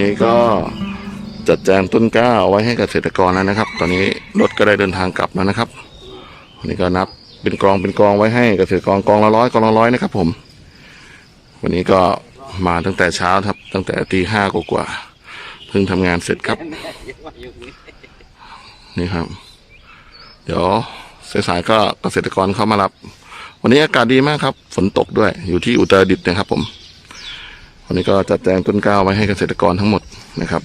นี้ก็จัดแจงต้นกล้าเอาไว้ให้เกษตรกรแล้วนะครับ ตอนนี้รถก็ได้เดินทางกลับแล้วนะครับวันนี้ก็นับเป็นกองเป็นกองไว้ให้เกษตรกรกองละร้อยกองละร้อยนะครับ ผม วันนี้ก็มาตั้งแต่เช้าครับ ตั้งแต่ตีห้ากว่าเพิ่งทำงานเสร็จครับ นี่ครับ เดี๋ยวสายๆก็เกษตรกรเข้ามารับ วันนี้อากาศดีมากครับ ฝนตกด้วยอยู่ที่อุตรดิตถ์นะครับผม วันนี้ก็จัดแจงต้นกล้าไว้ให้เกษตรกรทั้งหมดนะครับ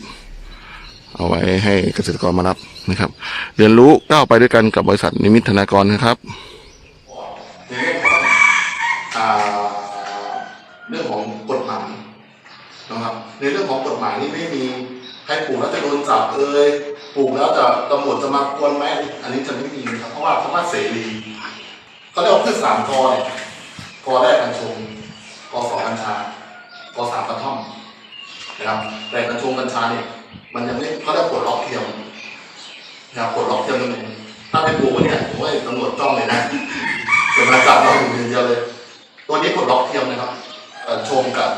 เอาไว้ให้เกษตรกรมารับนะครับ เรียนรู้ก้าวไปด้วยกันกับบริษัทนิมิตธนากรนะครับในเรื่องของเรื่องของกฎหมายนะครับ ในเรื่องของกฎหมายนี่ไม่มีใครปลูกแล้วจะโดนจับเอ่ยปลูกแล้วจะตำรวจจะมากวนไหมอันนี้จะไม่มีนะครับเพราะว่าคำว่าเสรีเขาเรียกว่าพืชสามกอเนี่ยกอแรกกัญชงกอสองกัญชา กอสามกระท่อมนะครับแต่กัญชงกัญชาเนี่ยมันยังไม่เขาเรียกปลดล็อกเทียมนะครับปลดล็อกเทียมตรงนี้ถ้าเป็นปูเนี่ยผมว่าตำรวจจ้องเลยนะจะมาจับเราอยู่เดียวเลย ตัวนี้ปลดล็อกเทียมนะครับเอ่อชงกับ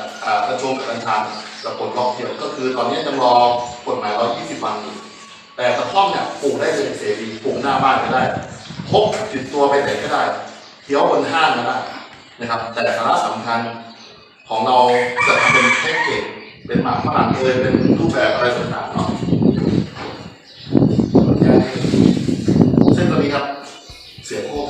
กระชงกับกัญชาจะปลดล็อกเทียมก็คือตอนนี้ยังรอกฎหมาย120วันอยู่แต่กระท่อมเนี่ยปลูกได้เลยเสรีปลูกหน้าบ้านก็ได้พกติดตัวไปไหนก็ได้เที่ยวบนห้างก็ได้นะครับ แต่สาระสำคัญ ของเราจะทำเป็นแพ็กเกจเป็นหมากฝรั่งเลยเป็นรูปแบบอะไรต่างๆเนาะเส้นตัวนี้ครับ เสียโค้ง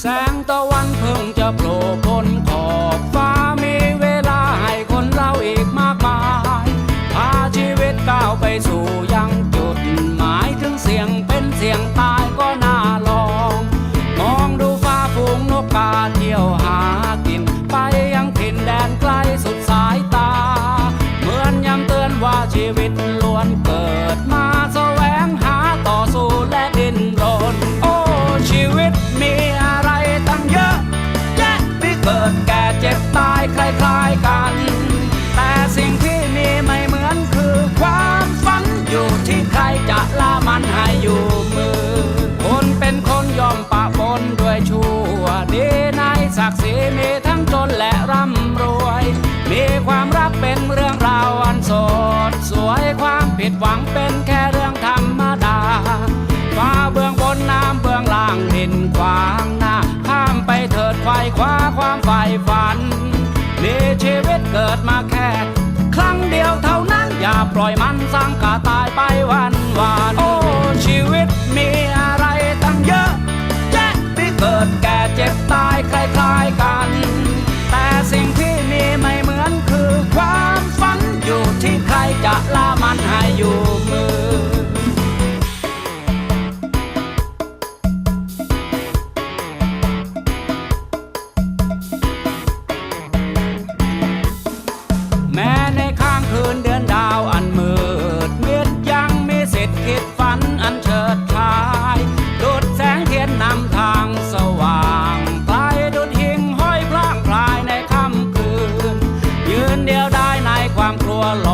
แสงตะวันเพิ่งจะโผล่พ้นขอบฟ้า สู่ยังจุดหมายถึงเสียงเป็นเสียงตายก็น่าลอง มองดูฟ้าฝูงนกกาเที่ยวหากิน ไปยังถิ่นแดนไกลสุดสายตา เหมือนย้ำเตือนว่าชีวิต ผิดหวังเป็นแค่เรื่องธรรมดาฟ้าเบื้องบนน้ำเบื้องล่างดินขวางหน้าข้ามไปเถิดไฟคว้าความใฝ่ฝันมีชีวิตเกิดมาแค่ ครั้งเดียวเท่านั้นอย่าปล่อยมันสังกาตายไปวัน ค